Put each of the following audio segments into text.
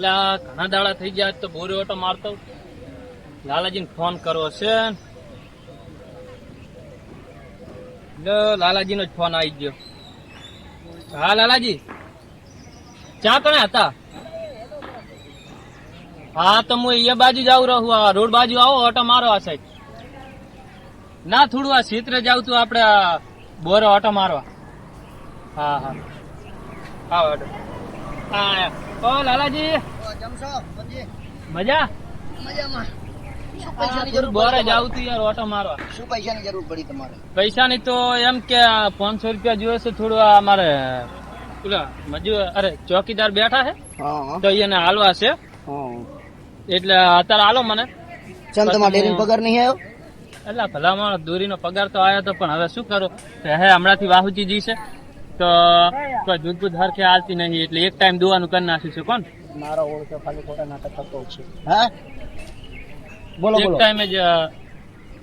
એટલે ઘણા દાડા થઈ ગયા તો બોરી ઓટો મારતો. લાલાજીને ફોન કરવો છે. લાલાજીનો જ ફોન આવી ગયો. હા, લાલાજી. ચા કણે હતા? હા, તો હું એ બાજુ જાઉં રહું. આ રોડ બાજુ આવો, ઓટો મારો આ સાઈડ ના, થોડું આ ક્ષેત્રે જાવ તું આપણે બોરો ઓટો મારવા. હા હા. હા, ઓટો. હા ઓ લાલાજી મજા? મજામાં તું એમ કે પાંચસો રૂપિયા જોઈએ છે થોડું અમારે પેલા મજૂર અરે ચોકીદાર બેઠા છે તો એને હાલવા છે. એટલે અત્યારે હાલો મને. ચમ તમારે ડેરી પગાર નહીં આવ્યો? એટલે ભલામણ દોરીનો પગાર તો આવ્યો હતો પણ હવે શું કરો? કે હે હમણાંથી વાહુજી છે. તો કોઈ દૂધ દૂધ હરખે હાલતી નહીં એટલે એક ટાઈમ દુવાનું કરી નાખ્યું છે કોણ? મારો ઓળખો ખાલી ખોટા નાટક થતો છે. હા? બોલો એક બોલો. ટાઈમે જ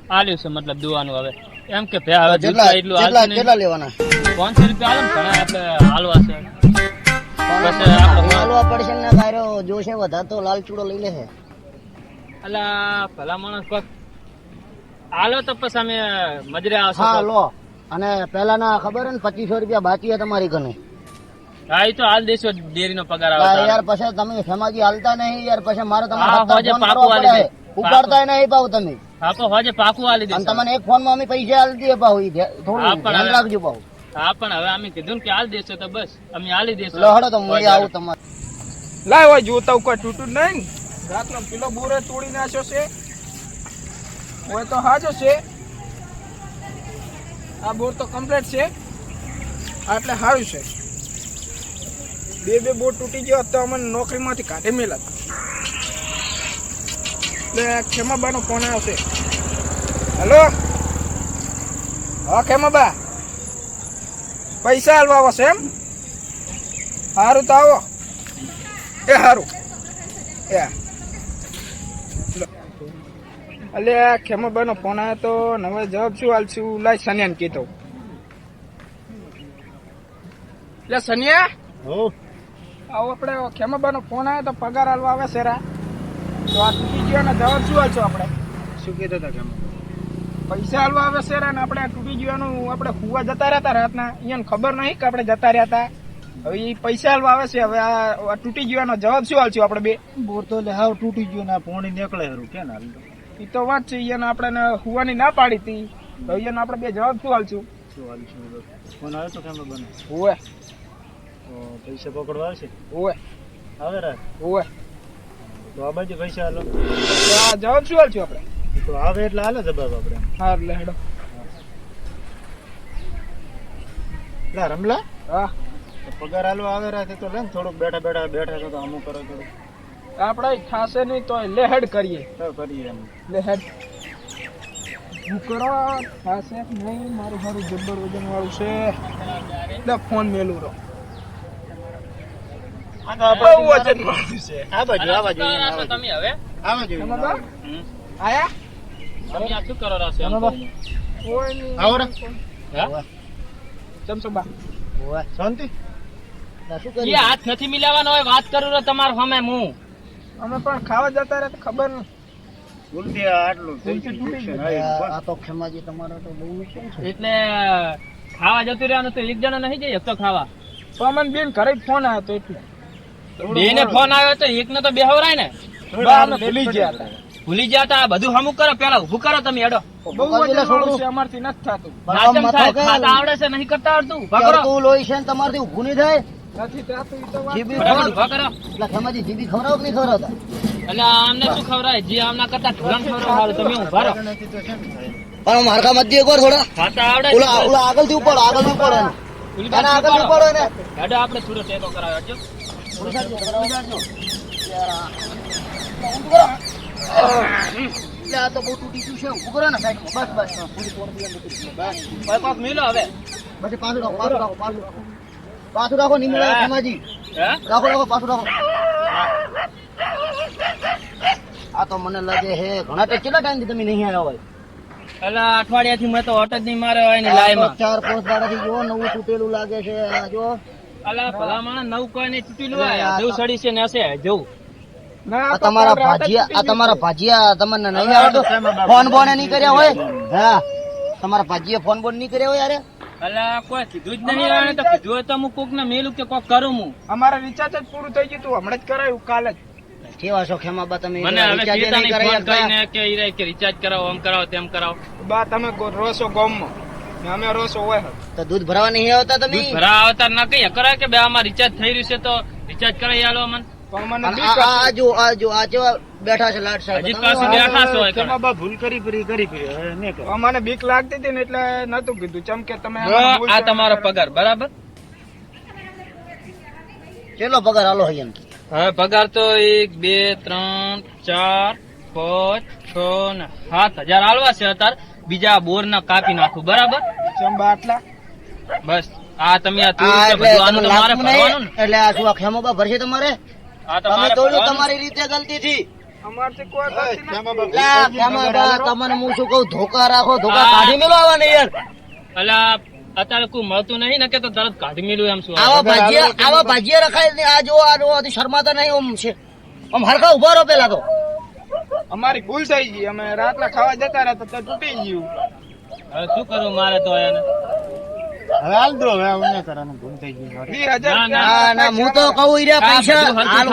આલ્યું છે મતલબ દુવાનું હવે. એમ કે ભે હવે જેટલા એટલું હાલતું કેટલા લેવાના? પાંચસો રૂપિયા આવે ને ઘણા આપણે હાલવા છે. બસ આપણે હાલવા પડશે ને કાયરો જોશે વધારે તો લાલ ચૂડો લઈ લે છે અલા ભલા માણસ કોક હાલો તો પછી અમે મજરે આવશે હા લો. અને પેલાના ખબર હે ને પચીસો રૂપિયા બાકી હે તમારી કને હા એ તો હાલ દેશો ડેરીનો પગાર આવે યાર પછી તમે સમાજી હાલતા નહીં યાર પછી મારે હા, તમારે પાકું હાલી દે. ઉપાડતા નહીં પાવ તમે. હા તો હોજે પાકું હાલી અને દેશો. તમને એક ફોનમાં અમે પૈસા હાલ દઈએ પાવ ઈ થોડું ધ્યાન રાખજો પાવ હા પણ હવે અમે કીધું ને કે હાલ દેશો તો બસ. અમે હાલી દેશો. લહડો હડો તો હું આવું તમારે. લાય હોય જોતા કોઈ તૂટું નહીં. રાતનો પેલો બોરે તોડી નાખ્યો છે. હોય તો હાજો છે. આ બોર તો કમ્પ્લીટ છે. આ એટલે સારું છે. બે બે બોર તૂટી ગયો તો અમને નોકરીમાંથી કાઢી મેલા. એટલે ખેમાબાનો ફોન આવશે હેલો? હા, ખેમાબા. પૈસા હાલવા આવશે એમ? સારું તો આવો. એ સારું એ અલે ખેમાબાનો ફોન આવ્યો તો નવે જવાબ શું હાલશું લાય સન્યાને કીધો. એટલે સન્યા? આવો આપણે ખેમાબાનો ફોન આવ્યો તો પગાર હાલવા આવે સેરા તો આ તૂટી ગયો ને જવાબ શું હાલશું આપણે? શું કીધું હતા ખેમા? પૈસા હાલવા આવે સેરા ને આપણે તૂટી ગયાનું આપણે હુવા જતા રહ્યા હતા રાતના. અહીંયા ખબર નહીં કે આપણે જતા રહ્યા હતા. હવે એ પૈસા હાલવા આવે છે હવે આ તૂટી ગયાનો જવાબ શું હાલશું આપણે બે? બોર તો લે હાવ તૂટી ગયો ને પોણી નીકળે હરું કે ના એ તો વાત છે અહીંયા આપણે હુવાની ના પાડી હતી. તો અહીંયા આપણે બે જવાબ શું હાલશું શું ફોન આવ્યો તો કેમ બને ઓવે પૈસા પકડવા આવશે? ઓવે આવે રા ઓવે તો આ બાજુ પૈસા હાલો આ જવાબ શું હાલશું આપણે? તો આવે એટલે હાલે જવાબ આપણે. હા એટલે હેડો. રમલા? હા. પગાર હાલો આવે રા તો લે થોડુંક બેઠા બેઠા બેઠા તો અમુક કરો થોડું આપણે થાશે નહીં તો લેહેડ કરીએ. તો કરીએ એમ. લે હેડ હું કરો થાશે નહીં? મારું મારું જબ્બર વજન વાળું છે. એટલે ફોન મેલું રહો. હાથ નથી મિલાવાનો હોય વાત કરું તમાર સામે હું. અમે પણ ખાવા જતા રહ્યા ખબર નહીં ભૂલથી આટલું થઈ ભૂલથી ગયું તૂટી છે. ગયું. હા, આ તો ખેમાજી તમારો તો બહુ નુકસાન છે. એટલે ખાવા જતું રહેવાનું તો એક જણા નહીં જઈએ તો ખાવા. તો અમને બેન ઘરે ફોન આવ્યો તો એટલે. બે ને ફોન આવ્યો તો એકને તો બેહવરાય ને. ભૂલી ગયા હતા. ભૂલી ગયા તા બધું હમુક કરો પેલા ઉભું કરો તમે એડો બહુ છે અમારથી નથી થતું. ખાતા આવડે છે નહીં કરતા આવડતું. ઊભા કરો. લોહી છે ને તમારથી ઊભું નહીં થાય. નથી થતું તો જીબી ફટાફટ ઊભા કરો. એટલે ખેમાજી જીબી ખવડાવો કે ખવડાવતા? એટલે આમને શું ખવરાય જે આમના કરતા ઢોરણ તમે ઊભા રહો. પણ એકવાર થોડા ખાતા આવડે ઓલા ઓલા હેડો આપણે ટેકો કરાવ્યો તો બહુ તૂટી ગયું છે ઊભું કરો ને સાઈડમાં. બસ બસ. બસ. મિલો હવે. પછી પાછું રાખો પાછું રાખો. પાછું રાખો પાછું રાખો નિમડા હા. ખેમાજી હે? રાખો રાખો પાછું રાખો. આ તો મને લાગે હે ઘણા ટાઈમ કેટલા ટાઈમથી તમે નહીં આવ્યા હોય? એટલે અઠવાડિયાથી મેં તો હોટ જ નહીં માર્યો હોય ને લાઈ માં ચાર પાંચ દાડાથી જો નવું તૂટેલું લાગે છે આ જો અલા ભલા માણસ નવું કોઈ નહીં તૂટેલું હોય. જેવું સડી છે ને હશે જેવું આ તમારા ભાજીયા આ તમારા ભાજીયા તમને નહીં આવડતો? ફોન બોન નહીં કર્યા હોય? હા. તમારા ભાજીએ ફોન બોન નહીં કર્યા હોય યાર? અલા કોઈ કીધું જ નહીં તો કીધું હોય તો હું કોક ને મેલું કે કોક કરું હું? અમારા રિચાર્જ જ પૂરું થઈ ગયું તું હમણાં જ કરાયું કાલે જ. કેવા છો ખેમાબા તમે મને હવે ચેતાની ફોન કરીને કે ઈરે કે રિચાર્જ કરાવો આમ કરાવો તેમ કરાવો. બા તમે રોસો ગોમમાં. અમે રોસો હોય તો દૂધ ભરાવા નહીં આવતા તમે? દૂધ ભરા આવતા ના કઈ કરાય કે બે આમાં રિચાર્જ થઈ રહ્યું છે તો રિચાર્જ કરાવી આલો અમને. બીક લાગતી હતી ને એટલે નતું કીધું. તમે આ તમારો પગાર બરાબર? કેટલો પગાર આલો હૈયન હવે પગાર તો એક બે ત્રણ ચાર પાંચ છ ને સાત હજાર આલવા છે અત્યારે. બીજા બોર ના કાપી નાખું બરાબર? ચંબા આટલા? બસ આ તમે આ એટલે આ શું આ ખેમોબા ભરશે તમારે? તમે દોડ્યું તમારી રીતે ગલતી થી અમારથી કોઈ ગલતી નથી. એટલે આ ખેમોબા તમને હું શું કઉ ધોકા રાખો ધોકા કાઢી મેલો આવા ને યાર. અલા અત્યારે કોઈ મળતું નહીં ને કે તો તરત કાઢી મેલું એમ શું આવા ભાજીયા આવા ભાજીયા રખાય ને આ જો આ જો આ શર્માતા નહીં ઓમ છે. ઓમ હરખા ઊભા રહો પેલા તો. અમારી ભૂલ થઈ ગઈ. અમે રાતના ખાવા જતા રહ્યા તો તૂટી ગયું. હવે શું કરું મારે તો એને? ના ના હું તો કહું પૈસા. હાલ.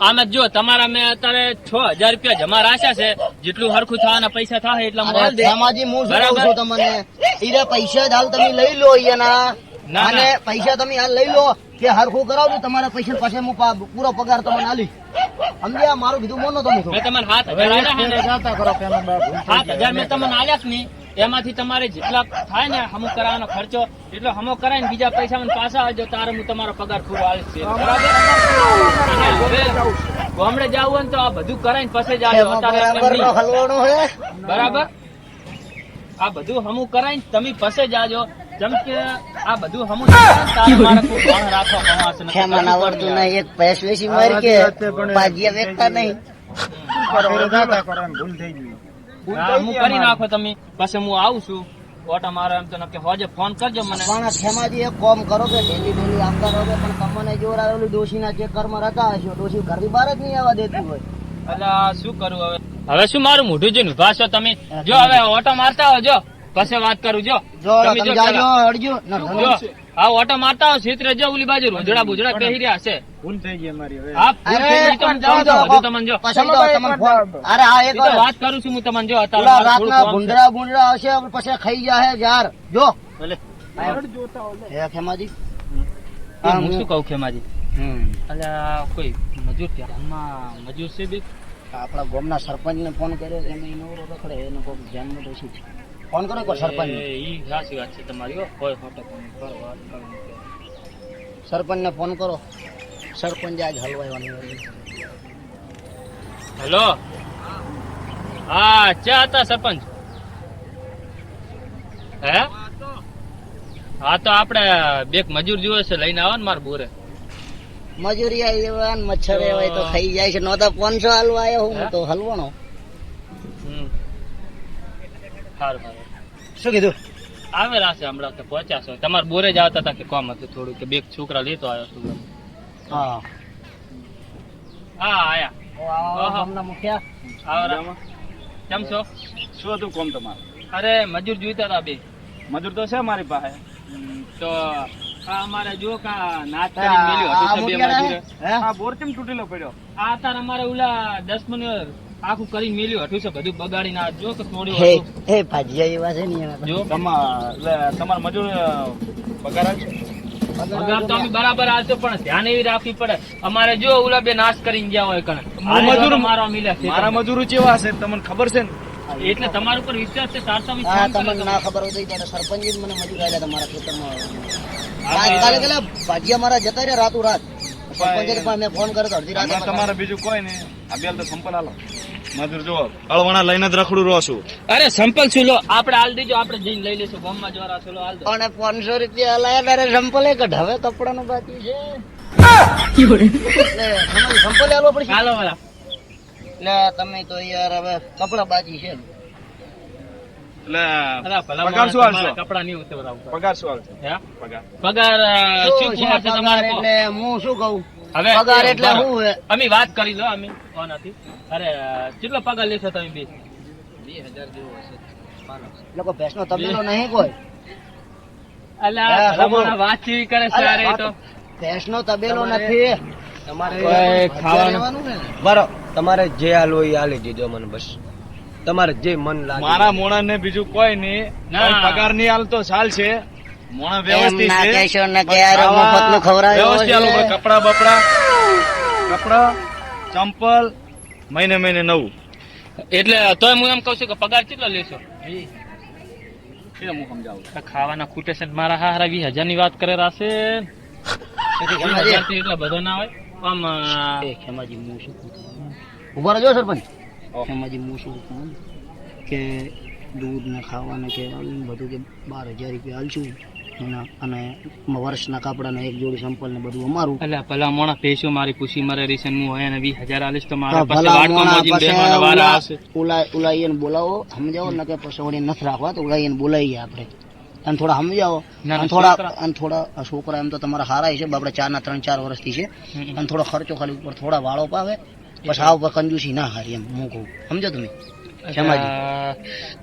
આમ જો તમારા મેં અત્યારે છ હજાર રૂપિયા જમા રાખ્યા છે. જેટલું હરખું થવાના પૈસા થાય એટલા મને હું શું કહું છું તમને? ઈ રહ્યા પૈસા હાલ તમે લઈ લો અહીંયાના. ના, અને ના. પૈસા તમે હાલ લઈ લો. કે હરખું કરાવજો તમારા પૈસા પાસે હું પૂરો પગાર તમને આલી સમજ્યા? મારું કીધું મોનો તમે મેં તમને હાથ હજાર છે. હજાર મેં તમને આલ્યા જ નહીં. એમાંથી તમારે જેટલા થાય ને હમુક કરાવવાનો ખર્ચો એટલો હમો કરાય ને બીજા પૈસા મને પાછા આવજો તારે હું તમારો પગાર પૂરો આલીશ હવે ગામડે જવું હોય ને તો આ બધું કરાય ને પછી જ આવજો. બરાબર આ બધું હમું કરાય ને તમે પછી જાજો જેમ કે આ બધું હમું આવડતું નહીં એક મારી કે વેચતા નહીં. ભૂલ હું કરી નાખો તમે. પછી હું આવું છું. ઓટા મારો એમ તો નક્કી હોજે ફોન કરજો મને. પણ ખેમાજી એક કોમ કરો કે ડેલી ડેલી આવતા રહો કે પણ તમને જોર આવેલું ડોશીના રતા રહેતા હશો ડોશી ઘરની બહાર જ નહીં આવવા દેતી હોય. એટલે આ શું કરું હવે? હવે શું મારું મોઢું જોઈને ઊભા છો તમે? જો હવે ઓટો મારતા હો જો પછી વાત કરું જો. જો તમે તમે જો જાજો અડજો ના, જો આ ઓટો મારતા હો સીત રજો ઓલી બાજુ. રોજડા બુજડા પહેરી રહ્યા છે. ભૂલ થઈ ગઈ અમારી હવે. હા ભૂલ થઈ ગઈ તો જાઓ કહું છું, તમને જો. પછી તો તમને અરે હા એક વાત કરું છું હું તમને જો અત્યારે. રાતના ભૂંડરા ભૂંડરા હશે પછી ખાઈ જાય યાર. જો. ભલે. જોતા હે ખેમાજી? હા, શું કહું ખેમાજી? અલ્યા કોઈ મજૂર ત્યાં? ગામમાં મજૂર છે બી? આપણા ગામના સરપંચને ફોન કર્યો એને નવરો રખડે એને કોઈ ધ્યાનમાં બેસી છે ફોન કરો કોઈ સરપંચ ઈ સાચી વાત છે તમારી કોઈ ફોટો ફોન કરો, વાત કરો. સરપંચને ફોન કરો. સરપંચ આજ હલવાવાની હેલો? હા ચા હતા સરપંચ? હે? હા તો આપણે બે મજૂર જોવે છે લઈને આવો ને મારા બોરે. મજૂરી આવી જવા ને મચ્છર હોય તો ખાઈ જાય છે. નો તો પાંચસો હલવા આવ્યો હું તો હલવાનો. હમ. સારું. શું કીધું? આવે રાશે હમણાં તો પહોંચ્યા છો. તમારે બોરે જ આવતા હતા કે કોમ હતું થોડું કે બે છોકરા લેતો આવ્યો છું હા. હા આયા. હમણાં મુખિયા કેમ છો? શું હતું કોમ તમારે? અરે મજૂર જોઈતા હતા બે. મજૂર તો છે મારી પાસે. તો આ અમારે જો કા નાચ મેલ્યું બે મજૂર. હા? બોર કેમ તૂટેલો પડ્યો? આ તાર અમારે ઓલા 10 મિનિટ આખું કરી મેલ્યું હઠું છે બધું બગાડી ના જો કે તોડ્યું હે હે ભાજીયા એવા છે ને. જો. તમારા મજૂર પગાર આવશે પગાર તો અમે બરાબર આવતો પણ ધ્યાન એવી રાખવી પડે. અમારે જો ઓલા બે નાશ કરીને ગયા હોય કણે. મજૂર- મારવા મિલ્યા મારા મજૂરો કેવા છે તમને ખબર છે ને? એટલે તમારા ઉપર વિશ્વાસ છે તમને ના ખબર હોય તો સરપંચ જ મને મજૂર આવ્યા તમારા ખેતરમાં. કાલે ભાજીયા મારા જતા રહ્યા રાતું રાત સરપંચ પણ મેં ફોન કર્યો તો અડધી રાતે તમારે બીજું કોઈ ને આ બેલ તો સંપલ મજૂર જો અળવાણા લઈને જ રખડું રહો છું. અરે સંપલ છું લો આપણે હાલ દીજો આપણે જઈને લઈ લેશું ગામમાં જવા છો લો હાલ દો. અને પાંચસો રૂપિયા હલાયા તારે સંપલ એક ઢવે કપડાનો બાકી છે. એટલે તમારે સંપલે આલવો પડશે. હાલો વાલા લે તમે તો યાર હવે કપડા બાકી છે. એટલે પગાર શું હાલશો? પગાર શું પગાર પગાર શું છે તમારો? હું શું કહું? હવે પગાર એટલે. શું અમે વાત કરી લો અમે ઓનાથી અરે કેટલો પગાર લેશો તમે બે? લોકો ભેંસનો તબેલો નહીં કોઈ? અલા હા, વાત કેવી કરે છે અરે, અરે તો? ભેંસનો તબેલો નથી. તમારે ખાવાનું બરો. તમારે જે હાલ એ હાલી દીધો મને બસ. તમારે જે મન લાગે. મારા મોણા ને બીજું કોઈ નહીં. પગાર નહીં હાલ તો છે મોણા વ્યવસ્થિત છે. ને કે યાર મફતનું ખવડાવ્યું વ્યવસ્થિત હાલો છે. ભાઈ. કપડા બપડા. કપડા ચંપલ મહિને મહિને નવું. એટલે તો હું એમ કઉ છું કે પગાર કેટલો લેશો? હું સમજાવું. ખાવાના ખૂટે છે મારા હારા વીસ હજારની વાત કરે રાશે. એટલો બધો ના હોય. આમ ખેમાજી હું શું ઊભા રહેજો સરપંચ. ખેમાજી હું શું કે દૂધ ને ખાવાને કે બધું કે બાર હજાર રૂપિયા હાલશું અને વર્ષના કપડા ને એક જોડી સંપલ ને બધું અમારું. એટલે ભલા મોણા પૈસો મારી પૂછી મારે રીસન હું હોય અને વીસ હજાર આલીશ તો મારા પાસે ભલા વાડકો મોણા મોજીને પછી બેહવાના વારા ઉલા- આવશે. ઉલા- ઉલાઈને બોલાવો સમજાવો ને કે પછી વળી નથી રાખવા તો ઉલાઈને બોલાવીએ આપણે. અને થોડા સમજાવો. અને થોડા છોકરા- અને થોડા છોકરા એમ તો તમારા હારા છે બાપડે ચાર ના ત્રણ ચાર વર્ષથી છે. અને થોડો ખર્ચો ખાલી ઉપર થોડા વાળો પાવે બસ આ ઉપર કંજુસી ના હારી એમ હું કહું. સમજો તમે?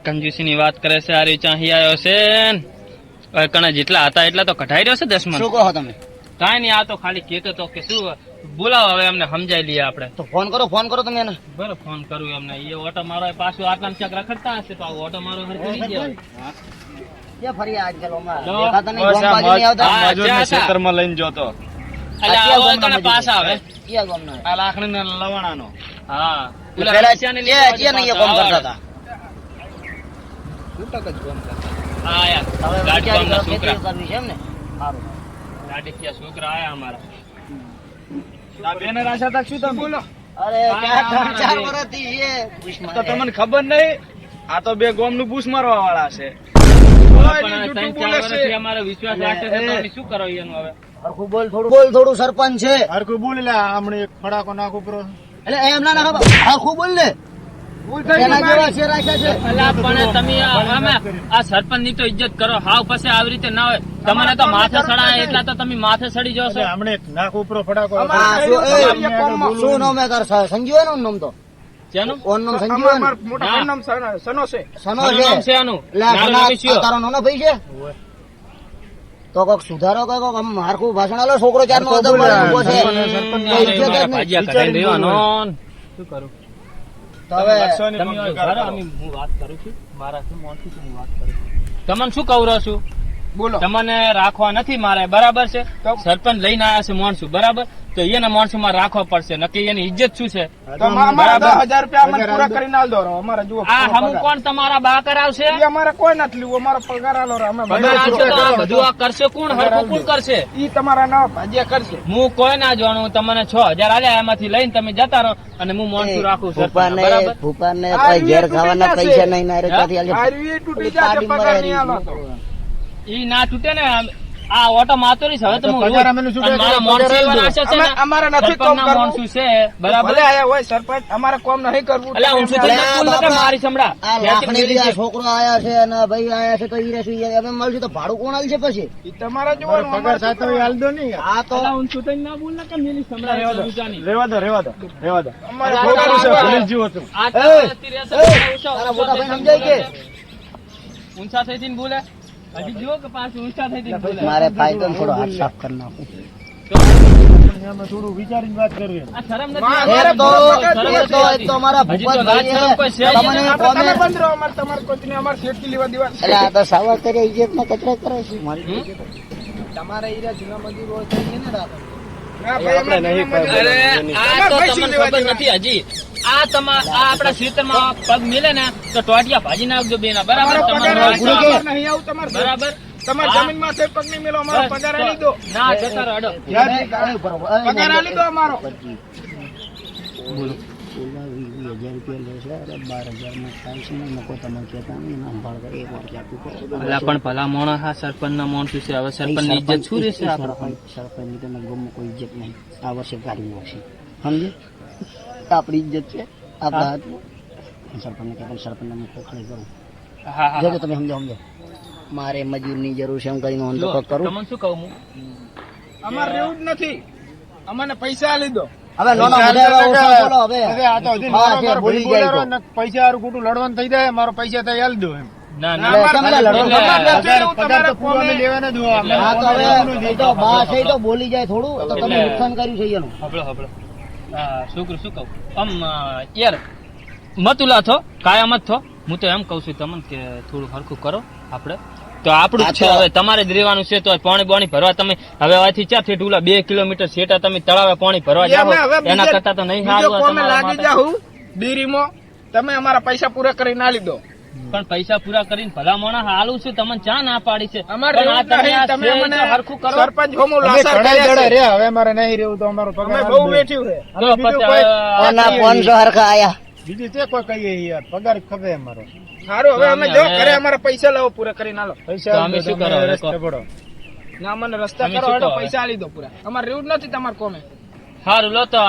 કંજુસી ની વાત કરે છે આ રીચા અહીં આવ્યો છે ને. કણા જેટલા હતા એટલા તો કઢાઈ રહ્યો છે દસ મણ? શું કહો તમે? કાંઈ નહીં આ તો ખાલી કેતો તો કે શું બોલાવો હવે એમને સમજાઈ લઈએ આપણે. તો ફોન કરો ફોન કરો તમે એને. બરો ફોન કરું એમને એ ઓટો મારો પાછું આટલા ચક રખડતા હશે તો ઓટો મારો હરખી નહીં જાય. ફરી આજકાલ. ખેતરમાં લઈને જોતો. પાછા આવે? આ લાખણી લવાણાનો. હા. પેલા નહીં કોમ કરતા હતા. હા યાર. ગાડી વિચારી ગામના કરો, ખેતી છોકરા કરવી છે એમ ને સારું ગાડીકિયા છોકરા આયા અમારા. બેને રાશા તક શું તમે? બોલો. અરે ક્યાં ચાર વર્ષથી છે તો તમને ખબર નહીં આ તો બે ગોમનું પૂછ મારવા વાળા છે. રાખે છે તો અમે શું કરો એનું હવે? હરખું બોલ થોડું. બોલ સરપંચ છે. હરકું બોલ લે હમણે એક ફડાકો નાખું એટલે એમ ના ના હરખું બોલ ને. આ- સરપંચની તો ઇજ્જત કરો. હાવ પછી આવી રીતે ના હોય. તમને તો માથે સડાય એટલા તો તમે માથે સડી જશો. હમણે નાખ ઉપરો ફડાકો શું નામ સંજીવ નામ તો? ને? નામ તો કોક સુધારો કોઈ કોક આમ હરખું ભાષણ આલો. છોકરો ચાર નો. શું કરું? તમે હવે હું વાત કરું છું. મારા શું મોનથી હું વાત કરું છું. તમને શું કહું છું? બોલો. તમને રાખવા નથી મારે બરાબર છે? સરપંચ લઈને આવ્યા છે માણસું બરાબર? તો એના માણસો માં રાખવા પડશે નક્કી એની ઇજ્જત શું છે? તો અમારા દસ હજાર રૂપિયા અમને પૂરા કરીને આલ દો અમારા જુઓ આ હમું કોણ તમારા બા કરાવશે અમારે કોઈ નથી લીધું અમારો પગાર આલો રે. અમે પગાર આપશે તો આ બધું આ કરશે કોણ? હરખું કોણ કરશે? ઈ તમારા નવા ભાજિયા કરશે. હું કોઈ ના જાણું તમને છ હજાર આલ્યા એમાંથી લઈને તમે જતા રહો અને હું માણસું રાખું સરપંચ ભૂપાને ઘેર ખાવાના પૈસા નહીં ના રે ત્યાંથી તૂટી જાય પગાર નહીં આલો તો. ઈ ના તૂટે ને આ ઓટો માતો રહીશ હવે તો હું પગાર રોજ- અમે શું અને મારા માણસો એવા રાખે છે ને, નથી કામ કરવું. છે બરાબર? ભલે આયા હોય સરપંચ અમારે કામ નહીં કરવું. એટલે હું જતું મારી સંભળા છોકરો આયા છે અને ભાઈ આયા છે તો ઈ રહેશે ઈ અમે મળશું તો ભાડું કોણ આલશે પછી? ઈ તમારે જોવાનું પગાર હોય હાલ દો નહીં આ તો હું ઊંચું ના બોલ ને કે મેલી સંભળા ઊંચાની. રેવા દો રેવા દો રેવા દો. અમારે છોકરો છે પોલીસ જીવો છું આ મોટા ભાઈ સમજાય કે? ઊંચા થઈ થઈને બોલે. મારે ભાઈ તો થોડો હાથ સાફ કરી નાખું. થોડું વિચારીને વાત કરવી કચરા કરે છે. તમારા એરિયા જૂના મજૂર હોય તો એને રાખો અરે આ તો તમને ખબર નથી હજી. આ તમા આ આપણા ખેતરમાં પગ મિલે ને તો ટોટિયા ભાજી નાખજો બેના. બરાબર? તમારો ગુરુ કે? નહીં આવું તમારે બરાબર? તમારી હા. જમીનમાં છે પગ નહીં મેલો અમારો પગાર આલી દો. ના જતા. એ પગાર આલી દો અમારો. બોલો. માં પણ ભલા મોણા હા સરપંચ ના મોણ છે હવે સરપંચની ઇજ્જત શું રહેશે? સરપંચ સરપંચની તમે ગમો કોઈ ઇજ્જત નહીં. આ વર્ષે કાઢી નાખશે સમજે આપણી ઇજ્જત છે આપણા હાથમાં. સરપંચને કહે પણ સરપંચને હું ખોખડી કરું હા હા જો તમે સમજો સમજો. મારે મજૂરની જરૂર છે એમ કરીને હું તો કરું. તમને શું કહું હું? અમારે રહેવું જ નથી. અમને પૈસા લીધો હવે નો નો પૈસા બોલો હવે. આ તો હજી ભૂલી જાય હારું ખોટું લડવાનું થઈ જાય મારો પૈસા તો આલી દો એમ. ના ના, બોલી જાય થોડું. તો તમે નુકસાન કર્યું છે એનું. છોકરું શું કહું? આમ યાર મતુલા થો કાયમ જ થો હું તો એમ કઉ છું તમને કે થોડું હરખું કરો આપણે. તો આપણું જ છે હવે તમારે જ રહેવાનું છે તો પાણી પાણી ભરવા તમે હવે અહીંથી ક્યાંથી ઢૂલા? બે કિલોમીટર સેટા તમે તળાવે પાણી ભરવા જાવ જાઓ. એના કરતા તો નહીં સારું લાગી. જાઉં ડેરીમાં તમે અમારા પૈસા પૂરા કરી ના લીધો. પણ પૈસા પૂરા કરીને ભલા મોણા હાલું છું તમને ચા ના પાડી છે. તમે હરખું કરો. સરપંચ હોમો. રહ્યા હવે મારે નહીં રહેવું તો અમારો પગાર અમે બહુ બેઠ્યું છે. કોના હરખા આયા. બીજું તે કોઈ કહીએ યાર પગાર ખબે અમારો. સારું હવે અમે જો ઘરે અમારા પૈસા લાવો પૂરા કરીને હાલો. પૈસા અમે શું કરો રસ્તે પડો. ના મને રસ્તા કરો હેડો પૈસા આલી દો પૂરા. અમારે રહેવું જ નથી તમારે કોમે. સારું લો તો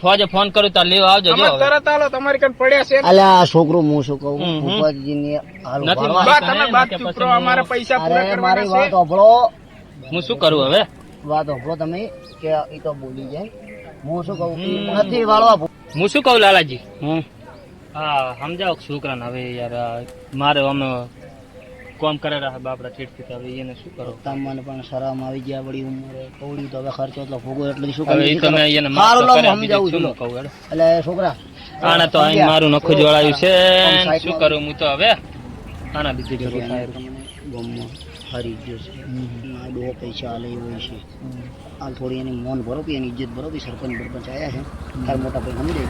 ફોજે ફોન કરું તો લેવા આવજો જો તરત આલો તમારી કન પડ્યા છે. અલે આ છોકરો હું શું કહું? હમ. ભૂપાજીને નથી બા તમે ને બાત કે ચૂપ રહો અમારે પૈસા પૂરા અરે મારી વાત ઓભળો હું શું કરું હવે? વાત ઓભળો તમે કે એ તો બોલી જાય. હું શું કહું? ઈ નથી વાળવા. હું શું કહું લાલાજી? હા સમજાવો છોકરાને હવે યાર મારે અમે કોમ કરે રહ્યા બાપડા ઠીઠ હવે એને શું કરો? તમને પણ શરમ આવી ગયા વળી ઉંમરે. કવડી તો હવે ખર્ચો એટલો ભોગો એટલે શું કરી એને મારો હારું લો, કર્યા, હું બીજું સમજાવું છું એટલે છોકરા આને તો અહીં મારું નખું જોડાયું છે શું કરું હું તો હવે? આના બીજી જરૂર થાય. ગમમાં હારી ગયો છે. આ ડો પૈસા આલે એવું છે. આ થોડી એની મોન ભરો એની ઇજ્જત ભરો સરપંચ બરપંચ આયા છે. તાર મોટા ભાઈ સમજે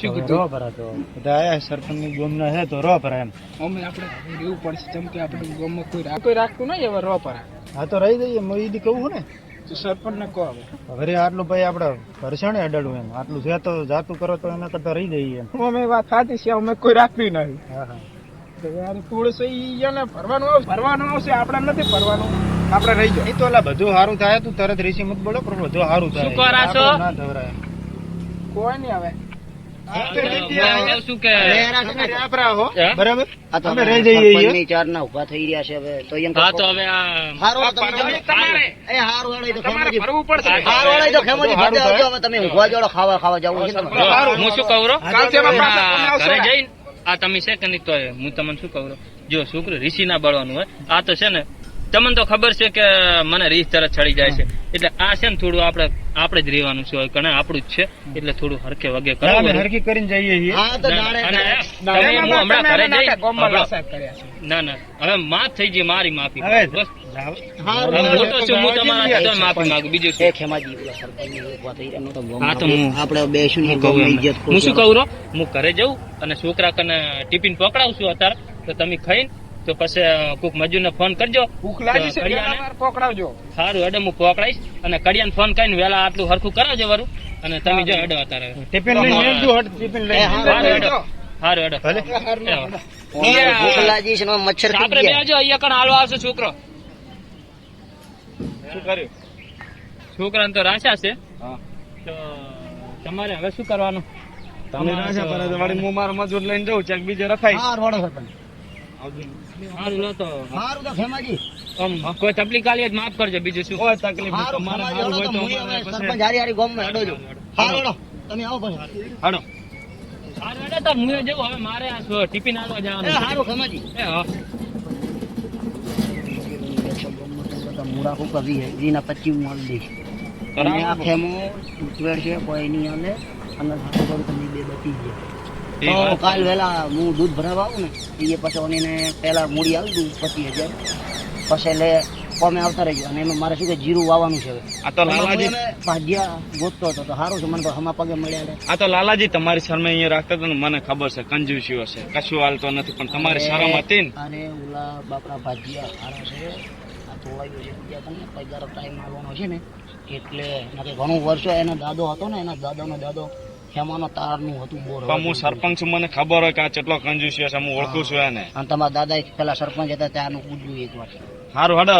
શું કીધું? રો ભરા તો. બધા આયા સરપંચ ગોમના છે તો રો ભરા એમ. અમે આપણે રહેવું પડશે જેમ કે આપણે ગામમાં કોઈ રાખ- કોઈ રાખતું નહીં હવે રો પર હા તો રહી જઈએ હું કહું ને. તો સરપંચ કહો હવે. અરે આટલું ભાઈ આપણે ઘરસણે અડાડવું એમ. આટલું છે તો જાતું કરો તો એના કરતા રહી જઈએ એમ. અમે વાત સાચી છે અમે કોઈ રાખવી નહીં. હા હા. તો યાર થોડું ઈ એને ભરવાનું આવશે ભરવાનું આવશે આપણે નથી ભરવાનું. આપણે રહી એ તો ઓલા બધું સારું થાય તું તરત રીસી મત બોલો પણ બધું સારું થાય. શું કરો છો? ના કોઈ નહીં હવે. કે તમે રાપરા હો, હે? બરાબર આ તો અમે હવે રહી જઈએ સરપંચની અહીંયા. ચારના ઊભા થઈ રહ્યા છે હવે તો એમ હા કહો. તો હવે આ હારું વાળો તમે ભરવાનું જાઓ. તમારે એ હારું વાળો એ તો તમારે ખેમોજી. ભરવું પડશે હારું વાળો એ તો ખેમોજી હારું ભરતે થાય. આવજો. હવે તમે ઊંઘવા જોડો ખાવા ખાવા જવું છે હું શું કહું જઈને આ તમે છે કે નહીં તો હું તમને શું કહું જો શુક્ર ઋષિ ના બળવાનું હોય આ તો છે ને તમને તો ખબર છે કે મને રીસ તરત ચડી જાય છે. એટલે આ છે ને થોડું આપણે આપણે જ રહેવાનું છે હોય કણે આપણું જ છે. એટલે થોડું હરકે વગે ના, હરકી કરીને જઈએ છીએ. હા તો ના, હું હમણાં ઘરે ના ના. હવે માફ થઈ ગઈ મારી માફી. બસ. મોટો છું હું તમારા માફી માંગુ બીજું શું? ખેમાજી હા તો હું- આપણે બેસું શું કહું? હું ઘરે જઉં અને છોકરા કને ટિફિન પકડાવું છું અત્યારે તો તમે ખાઈને તો પછી કોક મજૂરને ફોન કરજો. ભૂખ લાગી છે તો વહેલા કડિયાને- માર પકડાવજો સારું હેડો હું પકડાઈશ અને કડિયાને ફોન કરીને વેલા આટલું હરખું કરાવજો વરું. અને તમે જો હેડો અત્યારે. ટિફિન લઈને ટિફિન લઈને હા, સારું હેડો. સારું હેડો. ભલે. ભૂખ લાગી છે ને મચ્છર આપણે થઈ બે અહીંયા કણ હાલવા આવશે છોકરો. શું કર્યું? છોકરાને તો રાશા છે. તો તમારે હવે શું કરવાનું? તમે રાશા પર તો હું મારો મજૂર લઈને જઉં ચેક બીજે રખાઈશ હા રોડો સરપંચ સારું તો હારું તો ખેમાજી કોઈ તકલીફ આલી માફ કરજો બીજું શું? કોઈ તકલીફ તમારે હારું હોય તો હું સરપંચ હારી હારી ગામમાં હેડો જો હારો હેડો. તમે આવો પછી. હડો સારું એટલે તો હું જવું. હવે મારે આ ટિફિન આલવા એ જવાનું છે. હારું ખેમાજી એ હા. મૂળા હું કરી છે એના પચીસ માલ દઈશ. અને આ ખેમો છે કોઈ નહીં આવે અને તમે બે બચી એ ગયા. તો કાલ વેલા હું દૂધ ભરાવા આવું ને એ પછી ઓનીને પહેલાં મૂડી આવી દઉં પચીસ હજાર. પછી એટલે કોમે આવતા રહેજો. અને એમાં મારે શું કે જીરું વાવવાનું છે હવે. આ તો લાલાજી ભાજ્યા ગોતતો હતો. તો સારું છે મને તો હમા પગે મળ્યા લે આ તો લાલાજી તમારી શરમે અહીંયા રાખતા હતા ને મને ખબર છે કંજૂસીઓ છે. કશું હાલતો નથી પણ તમારી શરમ હતી ને. અરે ઓલા બાપડા ભાજિયા સારા છે. આ ધોવાયું છે. બીજા તમને પગાર ટાઈમ આવવાનો છે ને. એટલે ઘણું વર્ષો એનો દાદો હતો ને એના દાદાનો દાદો હેમાનો તારનું હતું બોર પણ હું સરપંચ મને ખબર હોય કે આ કેટલો કંજૂસીઓ હું ઓળખું છું એને. અને તમારા દાદા પેલા સરપંચ હતા ત્યાંનું પૂછ્યું એક વાર. હારું હડો.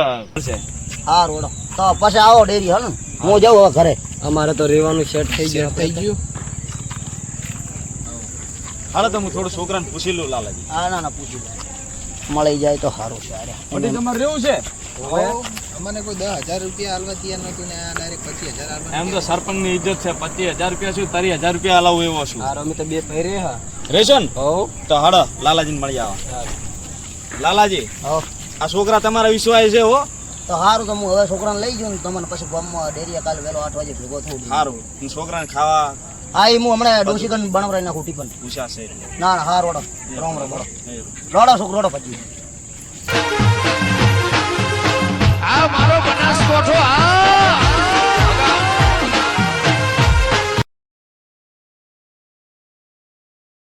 હા રોડો તો પછી આવો ડેરી હે હું. જાઉં હવે ઘરે. અમારે તો રહેવાનું સેટ થઈ ગયું થઈ ગયું? હાલો તો હું થોડું છોકરાને પૂછી લઉં લાલાજી. હા ના ના પૂછી. મળી જાય તો સારું છે અરે તમારે રહેવું છે? અમને કોઈ દસ હજાર રૂપિયા હાલવા તૈયાર નતું ને આ ડાયરેક્ટ પચીસ હજાર હાલવા એમ તો સરપંચની ઇજ્જત છે પચીસ હજાર રૂપિયા શું તારી હજાર રૂપિયા હલાવું એવો છું હારો અમે તો બે પહેરે હા રેશો ને હો. તો હડો લાલાજીને મળી આવો. લાલાજી હો. આ છોકરા તમારા વિશ્વાસ છે હો? તો સારું તો હું હવે છોકરાને લઈ ને તમને પછી ગામમાં ડેરીએ કાલે વહેલો આઠ વાગે ભેગો થવું સારું છોકરાને ખાવા? હા એ હું હમણાં ડોસીકન બનાવરાઈ નાખું ટીપન પૂછાશે ના ના હા રોડો. રોમ રોડો. રોડો છોકરો રોડો પછી. આ મારો બનાસકોઠો આ